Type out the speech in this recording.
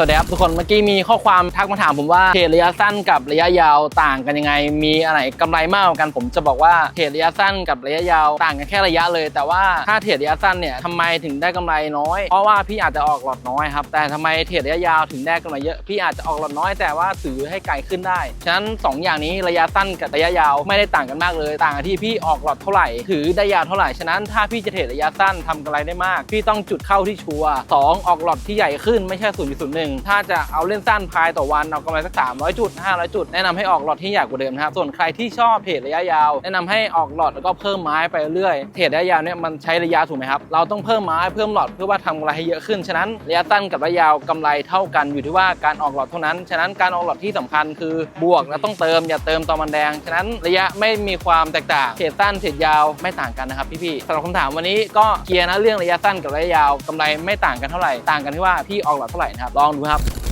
สวัสดีครับทุกคนเมื่อกี้มีข้อความทักมาถามผมว่าเทรดระยะสั้นกับระยะยาวต่างกันยังไง มีอะไรกำไรมากกว่ากันผมจะบอกว่าเทรดระยะสั้นกับระยะยาวต่างกันแค่ระยะเลย แต่ว่าถ้าเทรดระยะสั้นเนี่ยทำไมถึงได้กำไรน้อย เพราะว่าพี่อาจจะออกหลอดน้อยครับแต่ทำไมเทรดระยะยาวถึงได้กำไรเยอะพี่อาจจะออกหลอดน้อยแต่ว่าถือให้ไกลขึ้นได้ฉะนั้นสองอย่างนี้ระยะสั้นกับระยะยาวไม่ได้ต่างกันมากเลย ต่างกันที่พี่ออกหลอดเท่าไหร่ ถือได้ยาวเท่าไหร่ฉะนั้นถ้าพี่จะเทรดระยะสั้นทำกำไรได้มาก พี่ต้องจุดเข้าที่ชัวร์สองออกหลอดที่ใหญ่ขึ้นไม่ใช่1 ถ้าจะเอาเล่นสั้นพายต่อวันเอากำไรสัก 300 จุด 500 จุด แนะนำให้ออกหลอดที่ใหญ่กว่าเดิมนะครับ ส่วนใครที่ชอบเทรดระยะยาว แนะนำให้ออกหลอดแล้วก็เพิ่มไม้ไปเรื่อย เทรดระยะยาวเนี่ยมันใช้ระยะถูกไหมครับ เราต้องเพิ่มไม้เพิ่มหลอดเพื่อว่าทำกำไรให้เยอะขึ้น ฉะนั้นระยะสั้นกับระยะยาวกำไรเท่ากันอยู่ที่ว่าการออกหลอดเท่านั้น ฉะนั้นการออกหลอดที่สำคัญคือบวกแล้วต้องเติมอย่าเติมตอนมันแดง ฉะนั้นระยะไม่มีความแตกต่างเทรดสั้นเทรดยาวไม่ต่างกันนะครับพี่ๆสำหรับคำถามวันนี้ก็เคลียร์นะเรื่องระยะสั้นกับระยะยาวกำไรไม่ต่างกันเท่าไหร่ต่างกันที่ว่าพี่ออกหลอดเท่าไหร่นะครับลองดูครับ